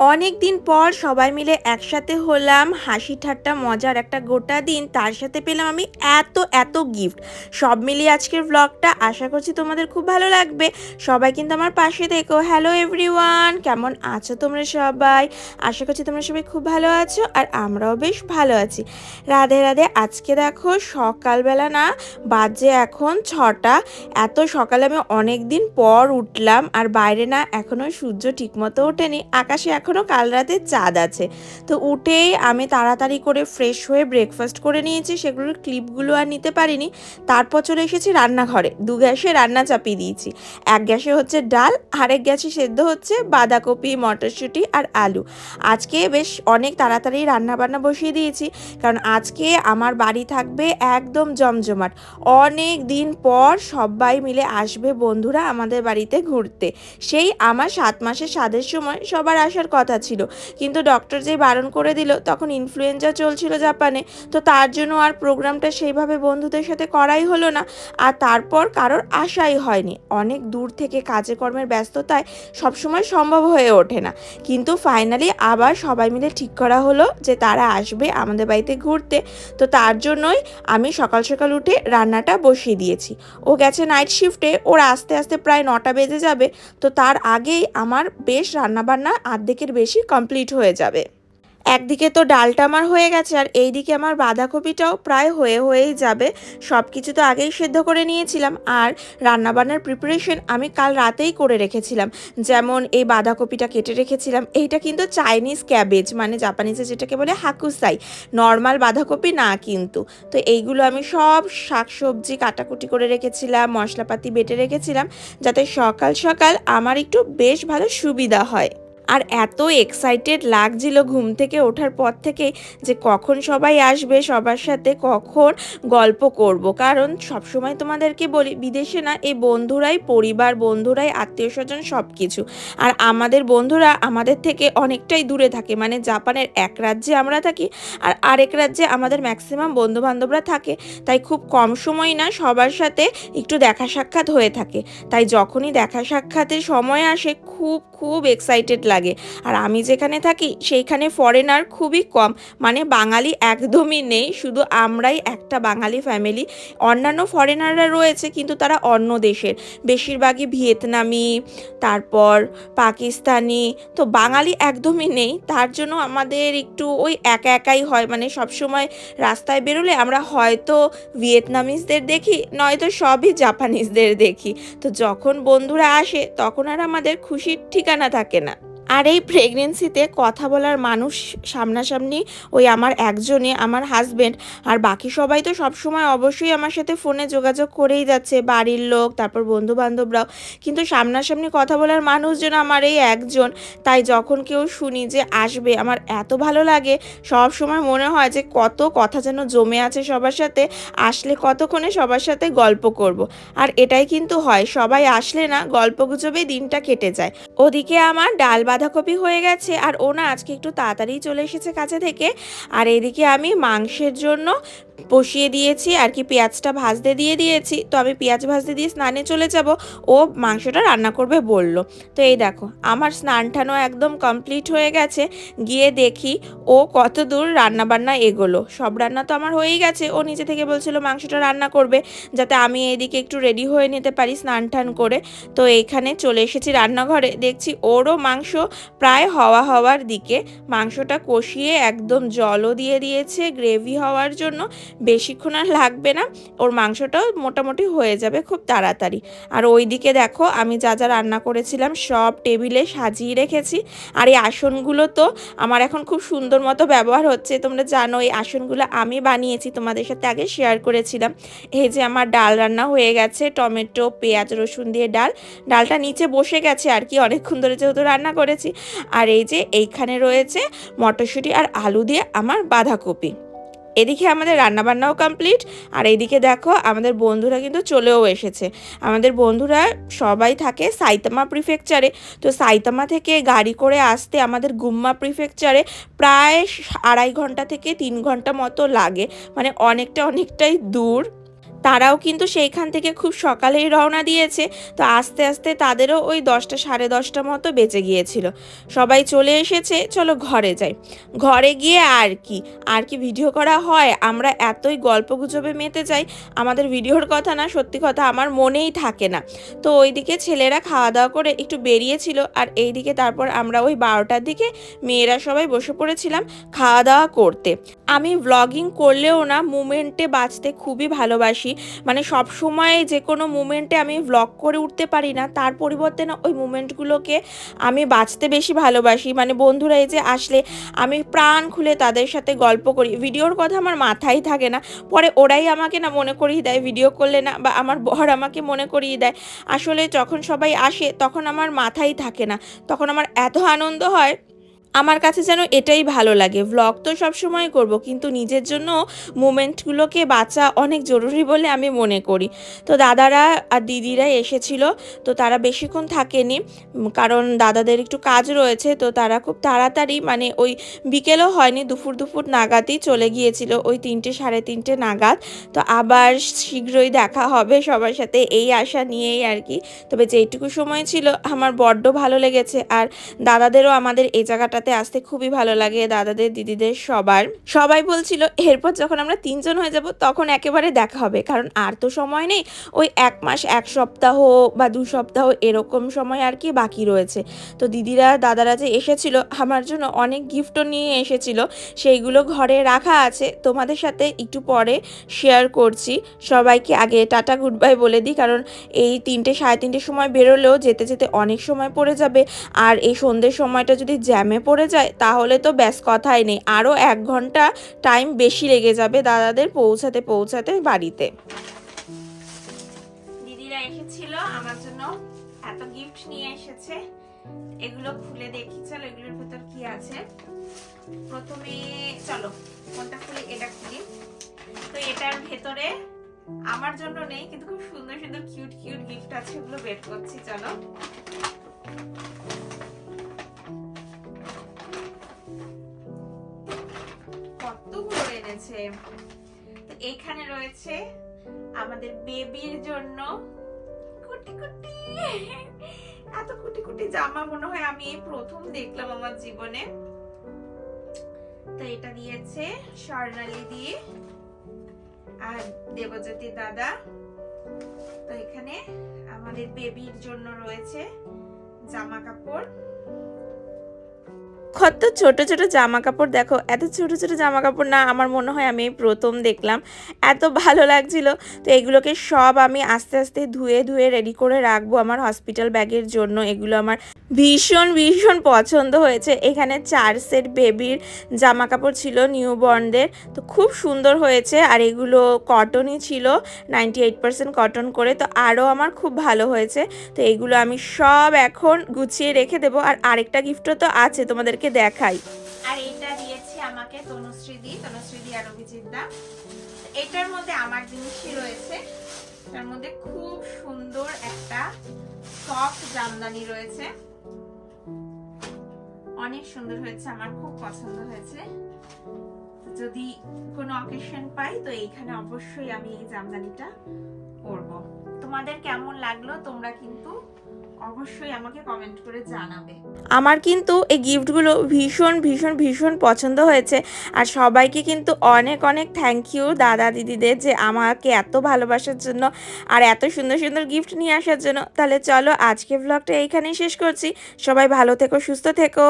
অনেক দিন পর সবাই মিলে একসাথে হলাম, হাসি ঠাট্টা, মজার একটা গোটা দিন। তার সাথে পেলাম আমি এত এত গিফট সব মিলিয়ে আজকের ব্লগটা আশা করছি তোমাদের খুব ভালো লাগবে। সবাই কিন্তু আমার পাশে দেখো হ্যালো এভরিওয়ান কেমন আছো তোমরা সবাই? আশা করছি তোমরা সবাই খুব ভালো আছো আর আমরাও বেশ ভালো আছি। রাধে রাধে, আজকে দেখো সকালবেলা না বাজে এখন ছটা। এত সকালে আমি অনেক দিন পর উঠলাম আর বাইরে না এখনও সূর্য ঠিকমতো ওঠেনি। আকাশে এখনও কাল রাতে চাঁদ আছে। তো উঠেই আমি তাড়াতাড়ি করে ফ্রেশ হয়ে ব্রেকফাস্ট করে নিয়েছি, সেগুলোর ক্লিপগুলো আর নিতে পারিনি। তারপর চলে এসেছি রান্নাঘরে, দু গ্যাসে রান্না চাপিয়ে দিয়েছি। এক গ্যাসে হচ্ছে ডাল, আরেক গ্যাসে সেদ্ধ হচ্ছে বাঁধাকপি, মটরশুঁটি আর আলু। আজকে বেশ অনেক তাড়াতাড়ি রান্না বান্না বসিয়ে দিয়েছি, কারণ আজকে আমার বাড়ি থাকবে একদম জমজমাট। অনেক দিন পর সবাই মিলে আসবে বন্ধুরা আমাদের বাড়িতে ঘুরতে। সেই আমার সাত মাসের স্বাদের সময় সবার আসার কথা ছিল। কিন্তু ডক্টর যে বারণ করে দিল, তখন ইনফ্লুয়েঞ্জা চলছিল জাপানে। তো তার জন্য আর প্রোগ্রামটা সেইভাবে বন্ধুদের সাথে করাই হলো না। আর তারপর কারোর আশাই হয়নি। অনেক দূর থেকে কাজে কর্মের ব্যস্ততায় সবসময় সম্ভব হয়ে ওঠে না। কিন্তু ফাইনালি আবার সবাই মিলে ঠিক করা হলো যে তারা আসবে আমাদের বাড়িতে ঘুরতে। তো তার জন্যই আমি সকাল সকাল উঠে রান্নাটা বসিয়ে দিয়েছি। ও গেছে নাইট শিফটে ওর আস্তে আস্তে প্রায় নটা বেজে যাবে। তো তার আগেই আমার বেশ রান্নাবান্না আর্ধেকের বেশি কমপ্লিট হয়ে যাবে। একদিকে তো ডালটা আমার হয়ে গেছে আর এইদিকে আমার বাঁধাকপিটাও প্রায় হয়ে হয়েই যাবে। সব কিছু তো আগেই সেদ্ধ করে নিয়েছিলাম আর রান্নাবান্নার প্রিপারেশন আমি কাল রাতেই করে রেখেছিলাম। যেমন এই বাঁধাকপিটা কেটে রেখেছিলাম, এইটা কিন্তু চাইনিজ ক্যাবেজ মানে জাপানিজে যেটাকে বলে হাকুসাই নর্মাল বাঁধাকপি না কিন্তু। তো এইগুলো আমি সব শাকসবজি কাটাকুটি করে রেখেছিলাম, মশলাপাতি বেটে রেখেছিলাম, যাতে সকাল সকাল আমার একটু বেশ ভালো সুবিধা হয়। আর এত এক্সাইটেড লাগছিল ঘুম থেকে ওঠার পর থেকে যে কখন সবাই আসবে, সবার সাথে কখন গল্প করব। কারণ সবসময় তোমাদেরকে বলি, বিদেশে না, এই বন্ধুরাই পরিবার, বন্ধুরাই আত্মীয় স্বজন সব কিছু আর আমাদের বন্ধুরা আমাদের থেকে অনেকটাই দূরে থাকে। মানে জাপানের এক রাজ্যে আমরা থাকি আর আরেক রাজ্যে আমাদের ম্যাক্সিমাম বন্ধু বান্ধবরা থাকে। তাই খুব কম সময় না, সবার সাথে একটু দেখা সাক্ষাৎ হয়ে থাকে। তাই যখনই দেখা সাক্ষাতের সময় আসে, খুব খুব এক্সাইটেড লাগে। আর আমি যেখানে থাকি, সেইখানে ফরেনার খুবই কম। মানে বাঙালি একদমই নেই। শুধু আমরাই একটা বাঙালি ফ্যামিলি অন্যান্য ফরেনাররা রয়েছে, কিন্তু তারা অন্য দেশের। বেশিরভাগই ভিয়েতনামি, তারপর পাকিস্তানি। তো বাঙালি একদমই নেই। তার জন্য আমাদের একটু ওই একা একাই হয়। মানে সবসময় রাস্তায় বেরোলে আমরা হয়তো ভিয়েতনামিজদের দেখি, নয়তো সবই জাপানিজদের দেখি। তো যখন বন্ধুরা আসে, তখন আর আমাদের খুশির ঠিকানা থাকে না। আর এই প্রেগনেন্সিতে কথা বলার মানুষ সামনাসামনি ওই আমার একজনে আমার হাজব্যান্ড আর বাকি সবাই তো সবসময় অবশ্যই আমার সাথে ফোনে যোগাযোগ করেই যাচ্ছে। বাড়ির লোক, তারপর বন্ধু বান্ধবরাও কিন্তু সামনাসামনি কথা বলার মানুষজন আমার এই একজন, তাই যখন কেউ শুনি যে আসবে, আমার এত ভালো লাগে সব সময় মনে হয় যে কত কথা যেন জমে আছে সবার সাথে, আসলে কতক্ষণে সবার সাথে গল্প করব। আর এটাই কিন্তু হয়, সবাই আসলে না গল্প গুজবে দিনটা কেটে যায়। ওদিকে আমার ডাল বাঁধাকপি হয়ে গেছে আর ও না আজকে একটু তাড়াতাড়ি চলে এসেছে কাছে থেকে। আর এদিকে আমি মাংসের জন্য বসিয়ে দিয়েছি, আর কি পেঁয়াজটা ভাজতে দিয়ে দিয়েছি। তো আমি পেঁয়াজ ভাজতে দিয়ে স্নানে চলে যাব। ও মাংসটা রান্না করবে বলল। তো এই দেখো, আমার স্নান একদম কমপ্লিট হয়ে গেছে। গিয়ে দেখি ও কত দূর রান্নাবান্না এগোলো। সব রান্না তো আমার হয়েই গেছে। ও নিজে থেকে বলছিল মাংসটা রান্না করবে, যাতে আমি এইদিকে একটু রেডি হয়ে নিতে পারি স্নান টান করে। তো এইখানে চলে এসেছি রান্নাঘরে। দেখছি ওরও মাংস প্রায় হওয়া হওয়ার দিকে। মাংসটা কষিয়ে একদম জলও দিয়ে দিয়েছে, গ্রেভি হওয়ার জন্য। বেশিক্ষণ আর লাগবে না, ওর মাংসটাও মোটামুটি হয়ে যাবে খুব তাড়াতাড়ি। আর ওই দিকে দেখো, আমি যা যা রান্না করেছিলাম সব টেবিলে সাজিয়ে রেখেছি। আর এই আসনগুলো তো আমার এখন খুব সুন্দর মতো ব্যবহার হচ্ছে, তোমরা জানো এই আসনগুলো আমি বানিয়েছি, তোমাদের সাথে আগে শেয়ার করেছিলাম। এই যে আমার ডাল রান্না হয়ে গেছে, টমেটো, পেঁয়াজ, রসুন দিয়ে ডাল। ডালটা নিচে বসে গেছে আর কি, অনেকক্ষণ ধরে যেহেতু রান্না করেছি। আর এই যে এইখানে রয়েছে মটরশুঁটি আর আলু দিয়ে আমার বাঁধাকপি। এদিকে আমাদের রান্নাবান্নাও কমপ্লিট আর এদিকে দেখো আমাদের বন্ধুরা কিন্তু চলেও এসেছে। আমাদের বন্ধুরা সবাই থাকে সাইতামা প্রিফেকচারে তো সাইতামা থেকে গাড়ি করে আসতে আমাদের গুম্মা প্রিফেকচারে প্রায় আড়াই ঘণ্টা থেকে তিন ঘণ্টা মতো লাগে। মানে অনেকটা অনেকটাই দূর। তারাও কিন্তু সেইখান থেকে খুব সকালেই রওনা দিয়েছে। তো আস্তে আস্তে তাদেরও ওই দশটা সাড়ে দশটা মতো বেঁচে গিয়েছিল। সবাই চলে এসেছে, চলো ঘরে যাই। ঘরে গিয়ে আর কি? আর কি ভিডিও করা হয়? আমরা এতই গল্প গুজবে মেতে যাই, আমাদের ভিডিওর কথা না, সত্যি কথা আমার মনেই থাকে না। তো ওইদিকে ছেলেরা খাওয়া দাওয়া করে একটু বেরিয়েছিল আর এইদিকে তারপর আমরা ওই বারোটার দিকে মেয়েরা সবাই বসে পড়েছিলাম খাওয়া দাওয়া করতে। আমি ভ্লগিং করলেও না, মুমেন্টে বাঁচতে খুবই ভালোবাসি। মানে সব সময় যে কোনো মুমেন্টে আমি ভ্লগ করে উঠতে পারি না, তার পরিবর্তে না ওই মুমেন্টগুলোকে আমি বাঁচতে বেশি ভালোবাসি। মানে বন্ধুরা এই যে আসলে আমি প্রাণ খুলে তাদের সাথে গল্প করি। ভিডিওর কথা আমার মাথায় থাকে না। পরে ওরাই আমাকে না মনে করিয়ে দেয় ভিডিও করলে না বা আমার বর আমাকে মনে করিয়ে দেয়। আসলে যখন সবাই আসে তখন আমার মাথায় থাকে না। তখন আমার এত আনন্দ হয় আমার কাছে যেন এটাই ভালো লাগে। ভ্লগ তো সবসময় করব, কিন্তু নিজের জন্য মুমেন্টগুলোকে বাঁচা অনেক জরুরি বলে আমি মনে করি। তো দাদারা আর দিদিরা এসেছিল, তো তারা বেশিক্ষণ থাকেনি, কারণ দাদাদের একটু কাজ রয়েছে, তো তারা খুব তাড়াতাড়ি মানে ওই বিকেলও হয়নি, দুপুর দুপুর নাগাদই চলে গিয়েছিল, ওই তিনটে সাড়ে তিনটে নাগাদ। তো আবার শীঘ্রই দেখা হবে সবার সাথে, এই আশা নিয়েই আর কি। তবে যেইটুকু সময় ছিল, আমার বড্ড ভালো লেগেছে, আর দাদাদেরও আমাদের এই জায়গাটাতে আসতে খুবই ভালো লাগে দাদাদের, দিদিদের, সবার। সবাই বলছিল, এরপর যখন আমরা তিনজন হয়ে যাব, তখন একেবারে দেখা হবে। কারণ আর তো সময় নেই। ওই এক মাস, এক সপ্তাহ বা দু সপ্তাহ এরকম সময় আর কি বাকি রয়েছে। তো দিদিরা, দাদারা যে এসেছিল, আমার জন্য অনেক গিফটও নিয়ে এসেছিল। সেইগুলো ঘরে রাখা আছে। তোমাদের সাথে একটু পরে শেয়ার করছি। সবাইকে আগে টাটা গুড বাই বলে দিই। কারণ এই তিনটে, সাড়ে তিনটের সময় বেরোলেও যেতে যেতে অনেক সময় পড়ে যাবে। আর এই সন্ধ্যের সময়টা যদি জ্যামে পড়ে যায়, তাহলে তো ব্যাস কথাই নেই। আরও এক ঘণ্টা টাইম বেশি লেগে যাবে দাদাদের পৌঁছাতে পৌঁছাতে বাড়িতে। আমার জন্য এগুলো নেই, কিন্তু খুব সুন্দর সুন্দর কিউট কিউট গিফট আছে ওগুলো বের করছি, চলো। এনেছে তো এখানে রয়েছে আমাদের বেবির জন্য কুটি কুটি। এত কুটি কুটি জামা মনে হয় আমি প্রথম দেখলাম আমার জীবনে। তো এটা দিয়েছে স্বর্ণালী দিয়ে আর দেবজ্যোতি দাদা। তো এখানে আমাদের বেবির জন্য রয়েছে জামা কাপড়। কত ছোট ছোট জামা কাপড় দেখো, এত ছোট ছোট জামা কাপড় না আমার মনে হয় আমি প্রথম দেখলাম। এত ভালো লাগছিল। তো এগুলোকে সব আমি আস্তে আস্তে ধুয়ে ধুয়ে রেডি করে রাখব আমার হসপিটাল ব্যাগের জন্য। এগুলো আমার ভীষণ ভীষণ পছন্দ হয়েছে। এখানে চার সেট বেবির জামা কাপড় ছিল নিউ বর্নদের তো খুব সুন্দর হয়েছে আর এগুলো কটনই ছিল নাইনটি এইট পার্সেন্ট কটন করে। তো আরও আমার খুব ভালো হয়েছে। তো এগুলো আমি সব এখন গুছিয়ে রেখে দেবো। আর আরেকটা গিফটও তো আছে তোমাদেরকে দেখাই। আর এটা দিয়েছে আমাকে তনুশ্রী দি তনুশ্রী দি আর অভিজিৎ দা। এটার মধ্যে আমার জিনিসই রয়েছে। তার মধ্যে খুব সুন্দর একটা সফট জামদানি রয়েছে। অনেক সুন্দর হয়েছে, আমার খুব পছন্দ হয়েছে। যদি কোনো অকেশন পাই, তো এইখানে অবশ্যই আমি এই জামদানিটা পরব। তোমাদের কেমন লাগল তোমরা কিন্তু অবশ্যই আমাকে কমেন্ট করে জানাবে। আমার কিন্তু এই গিফটগুলো ভীষণ ভীষণ ভীষণ পছন্দ হয়েছে। আর সবাইকে কিন্তু অনেক অনেক থ্যাংক ইউ দাদা দিদিদের যে আমাকে এত ভালোবাসার জন্য আর এত সুন্দর সুন্দর গিফট নিয়ে আসার জন্য। তাহলে চলো আজকে ব্লগটা এইখানেই শেষ করছি। সবাই ভালো থেকো, সুস্থ থেকো।